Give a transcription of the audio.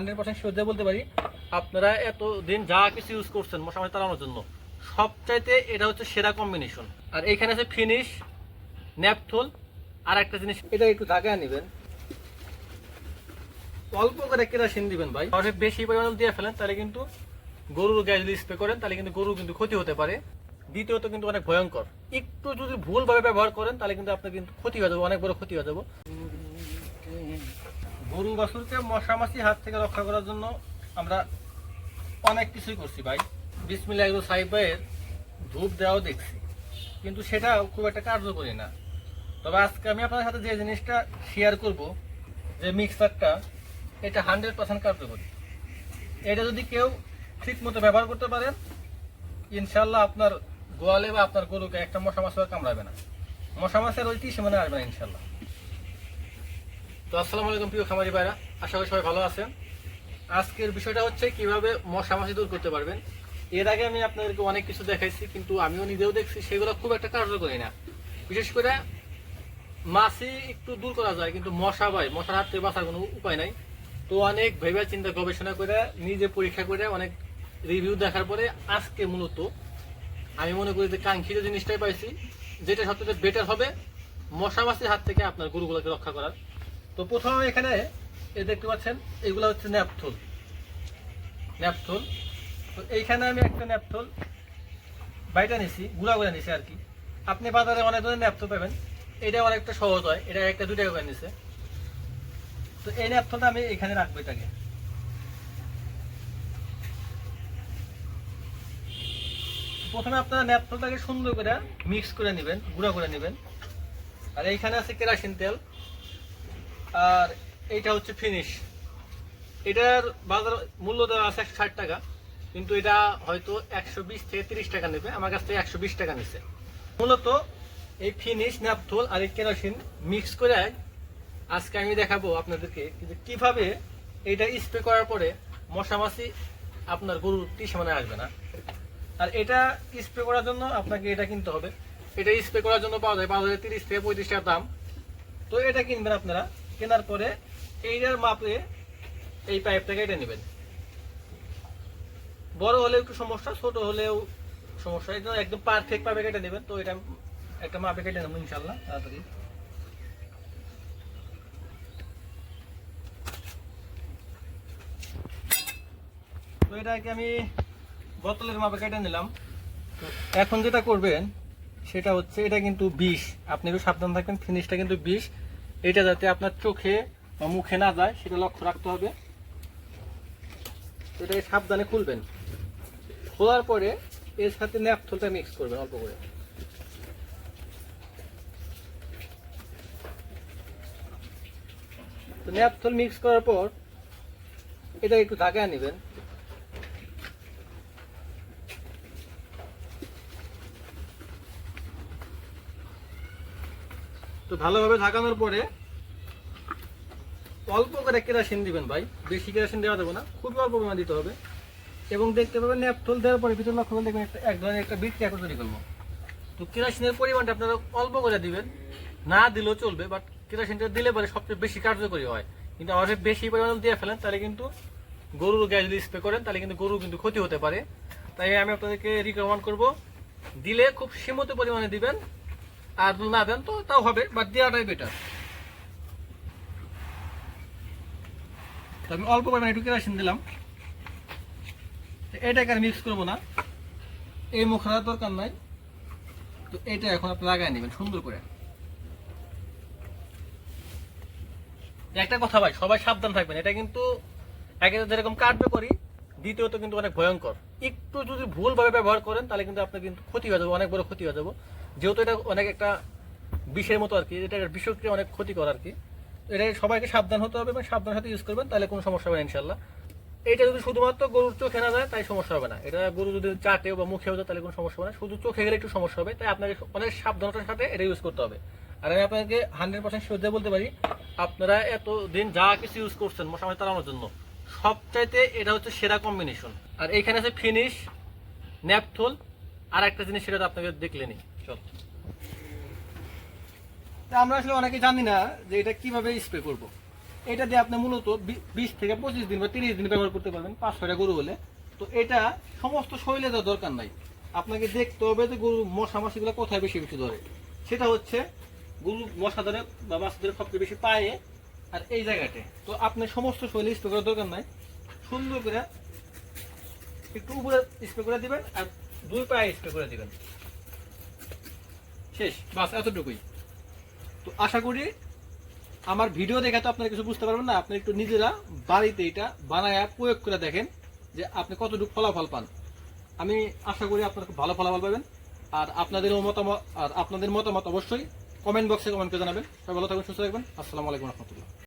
Hundred percent sure বলতে পারি, আপনারা এত দিন যা কিছু ইউজ করছেন মশামাছি তাড়ানোর জন্য, সবচাইতে এটা হচ্ছে সেরা কম্বিনেশন আর এইখানে আছে ফিনিশ ন্যাপথল আর একটা জিনিস, এটা একটু জায়গায় নেবেন অল্প করে কেরাসিন দিবেন ভাই। আর বেশি পরিমাণে দিয়ে ফেলেন, তাহলে কিন্তু গরুর গ্যাস যদি স্প্রে করেন, তাহলে কিন্তু গরুর কিন্তু ক্ষতি হতে পারে। দ্বিতীয়ত কিন্তু অনেক ভয়ঙ্কর। একটু যদি ভুলভাবে ব্যবহার করেন, তাহলে কিন্তু আপনার কিন্তু ক্ষতি হয়ে যাবে, অনেক বড় ক্ষতি হয়ে যাবে। গরু বাছুরকে মশা মাছি হাত থেকে রক্ষা করার জন্য আমরা অনেক কিছুই করছি ভাই। বিসমিল্লাহ এগুলো সাহিব ভাইয়ের ধূপ দেওয়াও দেখছি। কিন্তু সেটা খুব একটা কার্যকরী না। তবে আজকে আমি আপনার সাথে যে জিনিসটা শেয়ার করব, যে মিক্সারটা এটা হান্ড্রেড পার্সেন্ট কার্যকরী। এটা যদি কেউ ঠিক মতো ব্যবহার করতে পারেন ইনশাল্লাহ আপনার গোয়ালে বা আপনার গরুকে একটা মশা মাছ কামড়াবে না। মশা মাছের ওই টিসে মানে আসবে না ইনশাল্লাহ তো আসসালামু আলাইকুম প্রিয় খামারি ভাইরা, আশা করি সবাই ভালো আছেন। আজকের বিষয়টা হচ্ছে কীভাবে মশা মাছি দূর করতে পারবেন। এর আগে আমি আপনাদেরকে অনেক কিছু দেখাইছি, কিন্তু আমিও নিজেও দেখছি সেগুলো খুব একটা কার্যকরী না। বিশেষ করে মাছি একটু দূর করা যায়, কিন্তু মশা ভাই, মশার হাত থেকে বাঁচার কোনো উপায় নাই। তো অনেক ভেবে চিন্তা গবেষণা করে, নিজে পরীক্ষা করে, অনেক রিভিউ দেখার পরে আজকে মূলত আমি মনে করি যে কাঙ্ক্ষিত জিনিসটাই পাইছি, যেটা সবচেয়ে বেটার হবে মশা মাছির হাত থেকে আপনার গরুগুলোকে রক্ষা করার। তো প্রথমে এখানে এই দেখতে পাচ্ছেন, এগুলো হচ্ছে ন্যাপথল। ন্যাপথল। তো এইখানে আমি একটা ন্যাপথল বাইটা নিছি, গুঁড়া করে নিছি আর কি। আপনি বাজারে অনেক ধরনের ন্যাপথল পাবেন। এটা অনেকটা সহজ হয়, এটা একটা দুই টাকা করে নিছে। তো এই ন্যাপথলটা আমি এখানে রাখব এটাকে। প্রথমে আপনারা ন্যাপথলটাকে সুন্দর করে মিক্স করে নেবেন, গুঁড়া করে নেবেন। আর এইখানে আছে কেরাসিন তেল। আর এইটা হচ্ছে ফিনিশ এটার বাজার মূল্য দেওয়া আছে একশো ষাট টাকা, কিন্তু এটা হয়তো একশো বিশ থেকে তিরিশ টাকা নেবে, আমার কাছ থেকে একশো বিশ টাকা নিচ্ছে মূলত এই ফিনিশ ন্যাপথল আর এই কেরোসিন মিক্স করে আজকে আমি দেখাবো আপনাদেরকে কিন্তু কীভাবে এটা স্প্রে করার পরে মশামাছি আপনার গরুর টিসামানে আসবে না। আর এটা স্প্রে করার জন্য আপনাকে এটা কিনতে হবে। এটা স্প্রে করার জন্য পাওয়া যায় বাজারে তিরিশ থেকে পঁয়ত্রিশ টাকা দাম। তো এটা কিনবেন আপনারা। কেনার পরে এইটার মাপে এই পাইপটাকে এটা নেবেন। বড় হলেও একটু সমস্যা, ছোট হলেও সমস্যা। এটা একদম পারফেক্ট পাইপে কেটে নেবেন, তো এটা একটা মাপে কেটে নেব ইনশাল্লাহ, তাড়াতাড়ি। তো এটাকে আমি বোতলের মাপে কেটে নিলাম। এখন যেটা করবেন, সেটা হচ্ছে এটা কিন্তু বিষ। আপনি একটু সাবধান থাকবেন ফিনিশটা কিন্তু বিষ। এটা যাতে আপনার চোখে বা মুখে না যায়, সেটা লক্ষ্য রাখতে হবে। এটাকে সাবধানে খুলবেন। খোলার পরে এর সাথে ন্যাপথলটা মিক্স করবেন অল্প করে। তো ন্যাপথল মিক্স করার পর এটা একটু ঢাকায় নেবেন তো ভালোভাবে ঢাকানোর পরে অল্প করে কেরাসিন দিবেন ভাই। বেশি কেরাসিন দেওয়া যাবে না, খুবই অল্প পরিমাণ দিতে হবে। এবং দেখতে পাবেন ন্যাপথল দেওয়ার পরে ভিতরে লক্ষ্য করে দেখবেন একটা এক ধরনের একটা বিট বিক্রিয়া তৈরি করব। তো কেরাসিনের পরিমাণটা আপনারা অল্প করে দিবেন। না দিলেও চলবে বাট কেরাসিনটা দিলে পরে সবচেয়ে বেশি কার্যকরী হয়। কিন্তু আমাদের বেশি পরিমাণ দিয়ে ফেলেন, তাহলে কিন্তু গরুর গ্যাস যদি স্প্রে করেন, তাহলে কিন্তু গরু কিন্তু ক্ষতি হতে পারে। তাই আমি আপনাদেরকে রিকমেন্ড করব, দিলে খুব সীমিত পরিমাণে দিবেন। আর যদি না দেন তো, তাও হবে বাট দেওয়াটাই বেটার আমি অল্প পরিমাণে একটু কেরাসিন দিলাম। এটাকে আর মিক্স করব না। এই মুখরার দরকার নাই। তো এটা এখন আপনি লাগাই নেবেন, সুন্দর করে। একটা কথা ভাই, সবাই সাবধান থাকবেন। এটা কিন্তু একে যেরকম কাটবে করি দ্বিতীয়ত কিন্তু অনেক ভয়ঙ্কর। একটু যদি ভুলভাবে ব্যবহার করেন, তাহলে কিন্তু আপনার কিন্তু ক্ষতি হয়ে যাবে, অনেক বড় ক্ষতি হয়ে যাবে। যেহেতু এটা অনেক একটা বিষের মতো আর কি, এটা বিষক্রিয়া অনেক ক্ষতিকর আর কি। এটা সবাইকে সাবধান হতে হবে এবং সাবধান সাথে ইউজ করবেন, তাহলে কোনো সমস্যা হবে না ইনশাল্লাহ এটা যদি শুধুমাত্র গরুর চোখে না যায়, তাই সমস্যা হবে না। এটা গরু যদি চাটেও বা মুখেও যায়, তাহলে কোনো সমস্যা হবে না। শুধু চোখে গেলে একটু সমস্যা হবে, তাই আপনাকে অনেক সাবধানতার সাথে এটা ইউজ করতে হবে। আর আমি আপনাকে হান্ড্রেড পার্সেন্ট শ্রদ্ধা বলতে পারি, আপনারা এত দিন যা কিছু ইউজ করছেন, মশামাছি তাড়ানোর জন্য, সবচাইতে এটা হচ্ছে সেরা কম্বিনেশন আর এইখানে আছে ফিনিশ ন্যাপথল আর একটা জিনিস সেটা তো আপনাকে দেখলেনি আমরা আসলে অনেকে জানি না যে এটা কীভাবে স্প্রে করব। এটা দিয়ে আপনি মূলত বিশ থেকে পঁচিশ দিন বা তিরিশ দিন ব্যবহার করতে পারবেন, পাঁচ ছয়টা গরু হলে। তো এটা সমস্ত শরীরে দেওয়ার দরকার নাই। আপনাকে দেখতে হবে যে গরু মশা মাছিগুলো কোথায় বেশি বেশি ধরে। সেটা হচ্ছে গরু মশা ধরে বা মাছ ধরে সবচেয়ে বেশি পায়ে আর এই জায়গাতে তো আপনি সমস্ত শরীরে স্প্রে করার দরকার নাই। সুন্দর করে একটু উপরে স্প্রে করে দিবেন আর দুই পায়ে স্প্রে করে দিবেন। শেষ, বাস, এতটুকুই। তো আশা করি আমার ভিডিও দেখে তো আপনারা কিছু বুঝতে পারবেন না, আপনি একটু নিজেরা বাড়িতে এটা বানায় প্রয়োগ করে দেখেন যে আপনি কতটুকু ফলাফল পান। আমি আশা করি আপনারা খুব ভালো ফলাফল পাবেন, আর আপনাদের মতামত, আর আপনাদের মতামত অবশ্যই কমেন্ট বক্সে কমেন্ট করে জানাবেন। সবাই ভালো থাকবেন, সুস্থ থাকবেন। আসসালামু আলাইকুম রহমতুল্লাহ।